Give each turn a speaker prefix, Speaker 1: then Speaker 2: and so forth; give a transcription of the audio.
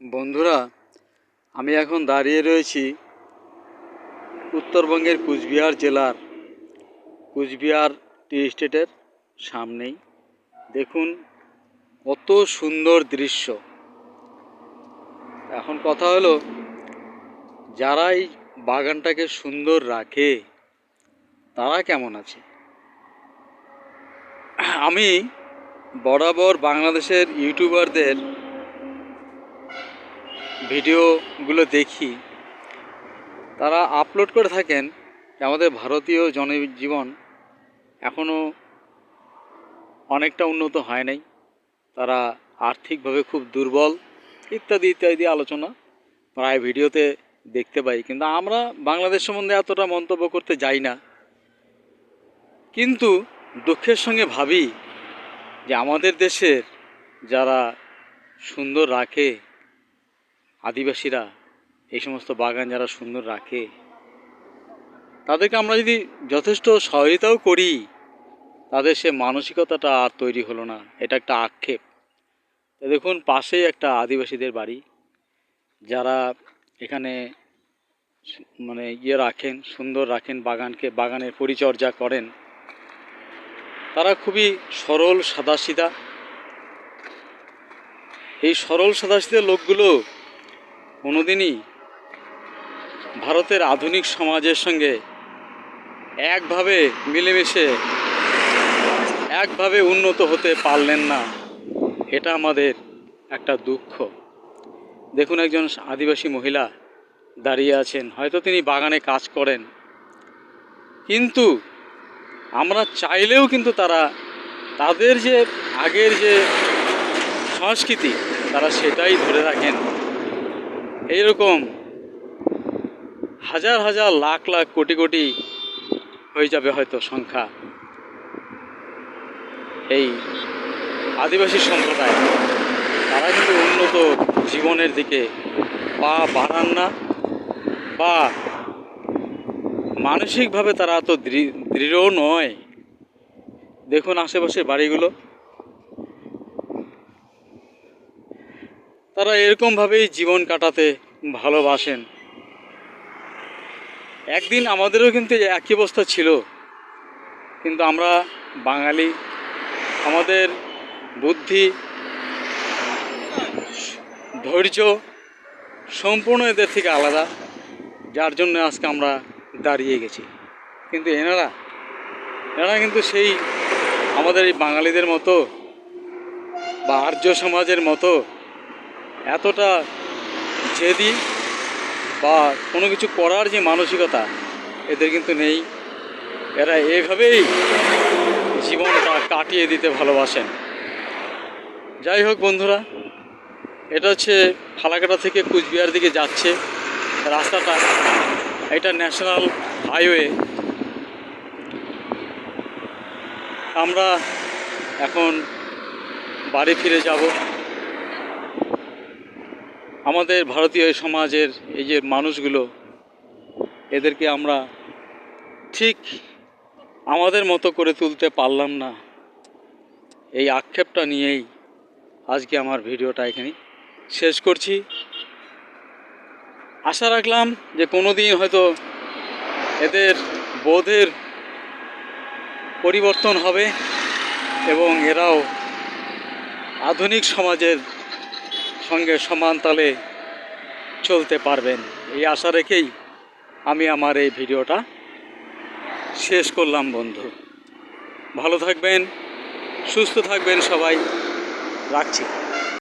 Speaker 1: বন্ধুরা, আমি এখন দাঁড়িয়ে রয়েছি উত্তরবঙ্গের কুচবিহার জেলার কুচবিহার টি স্টেটের সামনেই। দেখুন কত সুন্দর দৃশ্য। এখন কথা হলো যারা এই বাগানটাকে সুন্দর রাখে, তারা কেমন আছে? আমি বরাবর বাংলাদেশের ইউটিউবারদের ভিডিওগুলো দেখি, তারা আপলোড করে থাকেন যে আমাদের ভারতীয় জনজীবন এখনও অনেকটা উন্নত হয় নাই। তারা আর্থিকভাবে খুব দুর্বল, ইত্যাদি ইত্যাদি আলোচনা প্রায় ভিডিওতে দেখতে পাই। কিন্তু আমরা বাংলাদেশ সম্বন্ধে এতটা মন্তব্য করতে যাই না। কিন্তু দুঃখের সঙ্গে ভাবি যে আমাদের দেশের যারা সুন্দর রাখে আদিবাসীরা এই সমস্ত বাগান যারা সুন্দর রাখে, তাদেরকে আমরা যদি যথেষ্ট সহায়তাও করি, তাদের সে মানসিকতাটা আর তৈরি হলো না। এটা একটা আক্ষেপ। দেখুন পাশেই একটা আদিবাসীদের বাড়ি, যারা এখানে মানে ইয়ে রাখেন, সুন্দর রাখেন বাগানকে, বাগানের পরিচর্যা করেন। তারা খুবই সরল সাদাসিধা এই সরল সাদাসিধা লোকগুলো কোনোদিনই ভারতের আধুনিক সমাজের সঙ্গে একভাবে মিলেমিশে, একভাবে উন্নত হতে পারলেন না। এটা আমাদের একটা দুঃখ। দেখুন একজন আদিবাসী মহিলা দাঁড়িয়ে আছেন। হয়তো তিনি বাগানে কাজ করেন। কিন্তু আমরা চাইলেও কিন্তু তারা, তাদের যে আগের যে সংস্কৃতি, তারা সেটাই ধরে রাখেন। এইরকম হাজার হাজার লাখ লাখ কোটি কোটি হয়ে যাবে হয়তো সংখ্যা। এই আদিবাসী সম্প্রদায়, তারা কিন্তু উন্নত জীবনের দিকে পা বাড়ান না বা মানসিকভাবে তারা এত দৃঢ় নয়। দেখুন আশেপাশের বাড়িগুলো। তারা এরকমভাবেই জীবন কাটাতে ভালোবাসেন। একদিন আমাদেরও কিন্তু একই অবস্থা ছিল। কিন্তু আমরা বাঙালি, আমাদের বুদ্ধি, ধৈর্য সম্পূর্ণ এদের থেকে আলাদা, যার জন্য আজকে আমরা দাঁড়িয়ে গেছি। কিন্তু এনারা এনারা কিন্তু সেই আমাদের এই বাঙালিদের মতো বা আর্য সমাজের মতো এতটা জেদি বা কোনো কিছু করার যে মানসিকতা এদের কিন্তু নেই। এরা এভাবেই জীবনটা কাটিয়ে দিতে ভালোবাসেন। যাই হোক বন্ধুরা, এটা হচ্ছে ফালাকাটা থেকে কুচবিহার দিকে যাচ্ছে। রাস্তাটা এটা ন্যাশনাল হাইওয়ে। আমরা এখন বাড়ি ফিরে যাব। আমাদের ভারতীয় সমাজের এই যে মানুষগুলো, এদেরকে আমরা ঠিক আমাদের মতো করে তুলতে পারলাম না। এই আক্ষেপটা নিয়েই আজকে আমার ভিডিওটা এখানে শেষ করছি। আশা রাখলাম যে কোনো দিন হয়তো এদের বোধের পরিবর্তন হবে এবং এরাও আধুনিক সমাজের সঙ্গে সমান তালে চলতে পারবেন। এই আশা রেখেই আমি আমার এই ভিডিওটা শেষ করলাম, বন্ধু। ভালো থাকবেন, সুস্থ থাকবেন সবাই। রাখছি।